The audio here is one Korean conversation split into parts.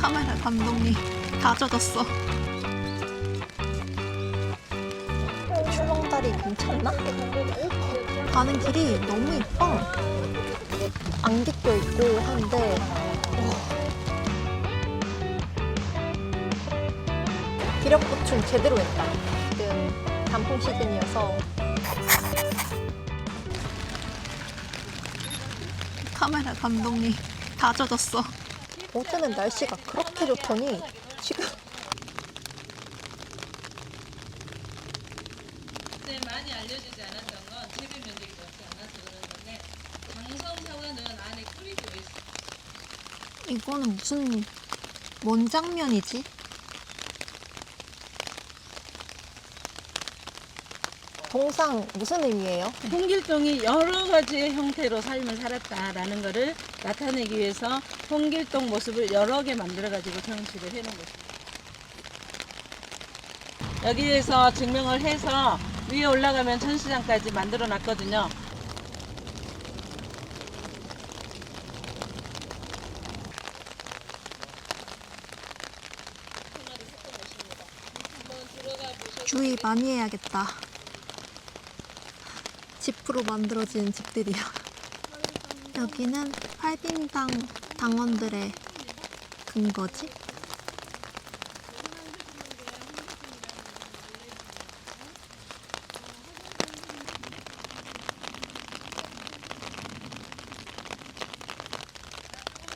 카메라 감독님 다 젖었어. 출렁다리 괜찮나? 가는 길이 너무 이뻐. 안개 껴 있고 한데 와. 기력 보충 제대로 했다. 지금 단풍 시즌이어서 카메라 감독님 다 젖었어. 어제는 날씨가 그렇게 좋더니 지금 그때 많이 알려지지 않았던 건 재배 면적이 넓지 않아서 그런 건데 장성 사과는 안에 꿀이 들어있어. 이거는 무슨 뭔 장면이지? 동상 무슨 의미예요? 홍길동이 여러 가지의 형태로 삶을 살았다라는 것을 나타내기 위해서 홍길동 모습을 여러 개 만들어가지고 전시를 해놓은 거죠. 여기에서 증명을 해서 위에 올라가면 전시장까지 만들어 놨거든요. 주의 많이 해야겠다. 집으로 만들어진 집들이야. 여기는 팔빙당 당원들의 근거지?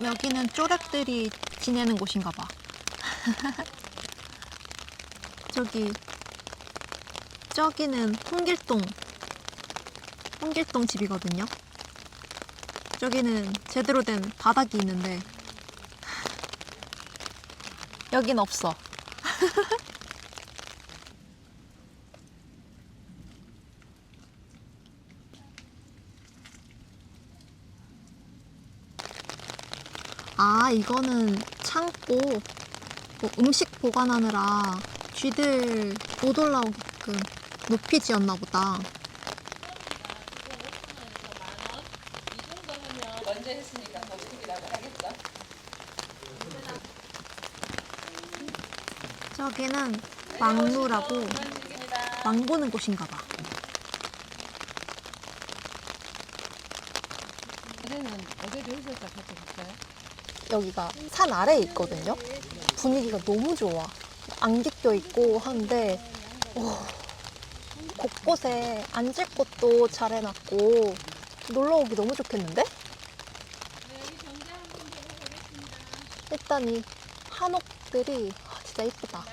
여기는 쪼랩들이 지내는 곳인가 봐. 저기 저기는 홍길동 홍길동 집이거든요. 저기는 제대로 된 바닥이 있는데 여긴 없어. 아 이거는 창고 뭐 음식 보관하느라 쥐들 못 올라오게끔 높이 지었나 보다. 이 정도 하면 먼저 했으니까 더 크기라고 하겠죠. 저기는 망루라고 망 보는 곳인가 봐. 어제는 어제 배우셔서 같이 볼까요? 여기가 산 아래에 있거든요. 분위기가 너무 좋아. 안개 껴 있고 한데 와, 곳곳에 앉을 곳도 잘 해놨고 놀러 오기 너무 좋겠는데? 일단 이 한옥들이 아, 진짜 이쁘다.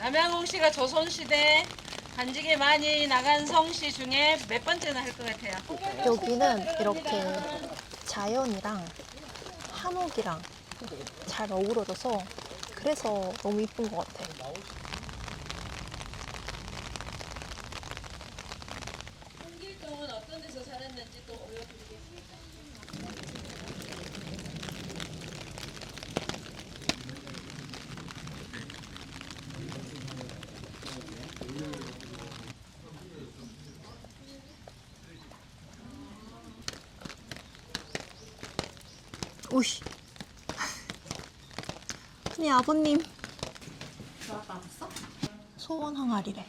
남양홍 씨가 조선시대 간직에 많이 나간 성씨 중에 몇 번째나 할 것 같아요? 여기는 이렇게 자연이랑 한옥이랑 잘 어우러져서 그래서 너무 이쁜 것 같아. 홍길동은 어떤 데서 살았는지 또 보여드리겠습니다. 오씨. 아니 아버님. 소원 항아리래.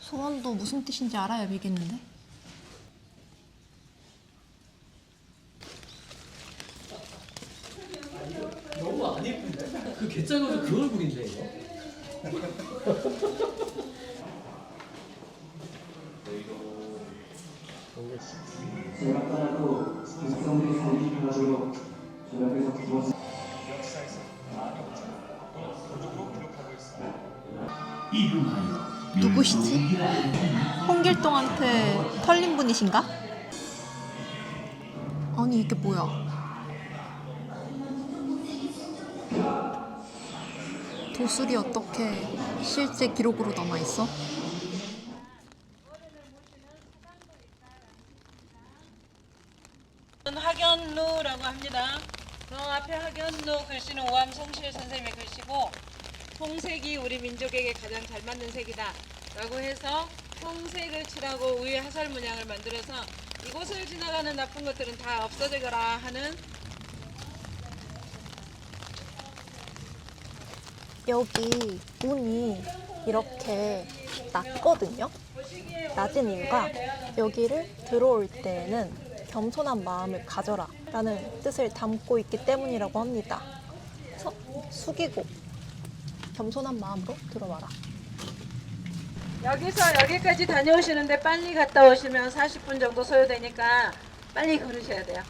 소원도 무슨 뜻인지 알아야 믿겠는데? 너무 안 예쁜데? 그 개짜면서 그 얼굴인데 이거? 제각자라도 백성들이 살기 편하도록 조약에서 기본 누구시지? 홍길동한테 털린 분이신가? 아니 이게 뭐야? 도술이 어떻게 실제 기록으로 남아 있어? 학연루라고 합니다. 그 앞에 학연루 글씨는 오암 성실 선생님의 글씨고 홍색이 우리 민족에게 가장 잘 맞는 색이다 라고 해서 홍색을 칠하고 위에 화살 문양을 만들어서 이곳을 지나가는 나쁜 것들은 다 없어지거라 하는 여기 운이 이렇게 낮거든요. 낮은 이유가 여기를 들어올 때에는 겸손한 마음을 가져라 라는 뜻을 담고 있기 때문이라고 합니다. 그래서 숙이고 겸손한 마음으로 들어와라. 여기서 여기까지 다녀오시는데 빨리 갔다 오시면 40분 정도 소요되니까 빨리 걸으셔야 돼요.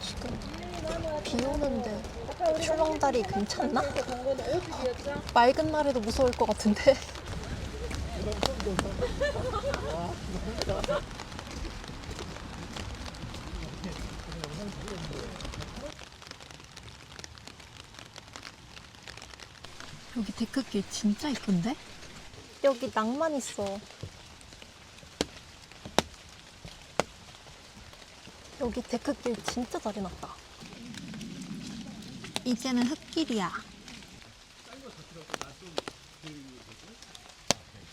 지금 비 오는데 출렁다리 괜찮나? 맑은 날에도 무서울 것 같은데. 여기 데크길 진짜 이쁜데? 여기 낭만 있어. 여기 데크길 진짜 잘 해놨다. 이제는 흙길이야.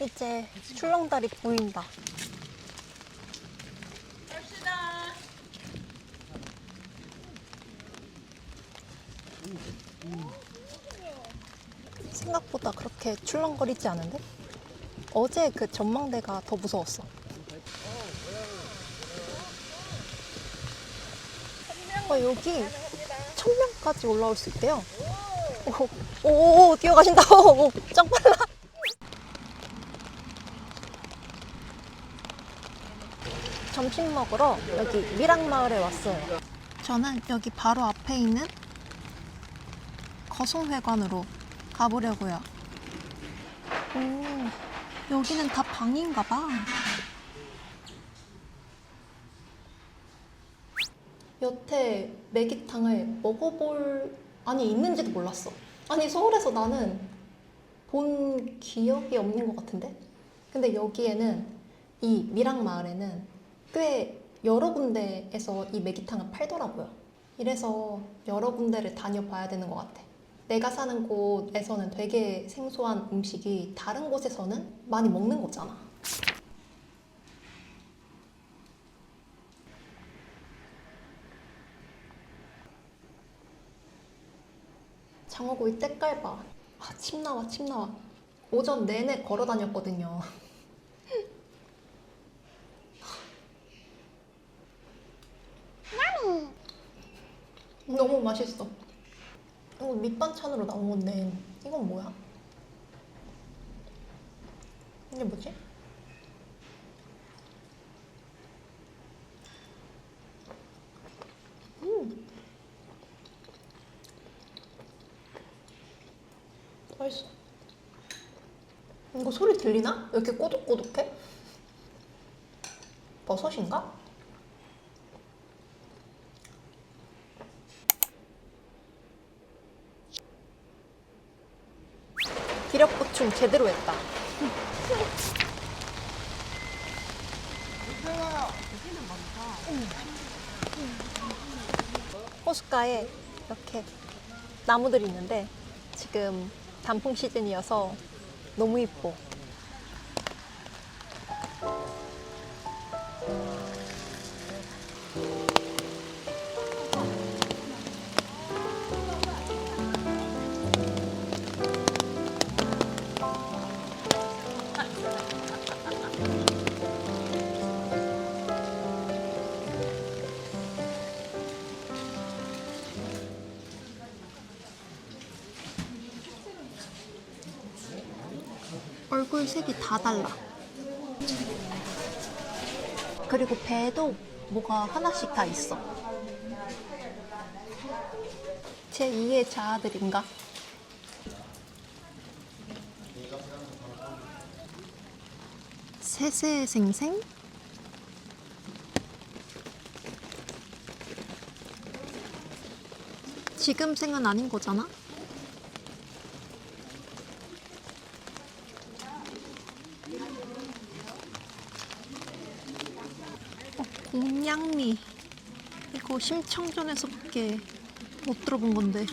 이제 출렁다리 보인다. 생각보다 그렇게 출렁거리지 않은데? 어제 그 전망대가 더 무서웠어. 아, 여기 천명까지 올라올 수 있대요. 오, 오, 오 뛰어가신다. 오, 짱 빨라. 점심 먹으러 여기 미랑마을에 왔어요. 저는 여기 바로 앞에 있는 거송회관으로 가보려고요. 오, 여기는 다 방인가 봐. 여태 매기탕을 먹어볼 아니 있는지도 몰랐어. 아니 서울에서 나는 본 기억이 없는 것 같은데. 근데 여기에는 이 미랑 마을에는 꽤 여러 군데에서 이 매기탕을 팔더라고요. 이래서 여러 군데를 다녀봐야 되는 것 같아. 내가 사는 곳에서는 되게 생소한 음식이 다른 곳에서는 많이 먹는 거잖아. 장어구이 때깔 봐. 아, 침 나와, 침 나와. 오전 내내 걸어 다녔거든요. 너무 맛있어. 이거 밑반찬으로 나온 건데, 이건 뭐야? 이게 뭐지? 음. 맛있어. 이거 소리 들리나? 왜 이렇게 꼬독꼬독해? 버섯인가? 기력 보충 제대로 했다. 호숫가에 이렇게 나무들이 있는데 지금 단풍 시즌이어서 너무 이뻐. 얼굴 색이 다 달라. 그리고 배도 뭐가 하나씩 다 있어. 제 2의 자아들인가? 세세생생? 지금 생은 아닌 거잖아? 어, 곰냥리. 이거 심청전에서밖에 못 들어본 건데.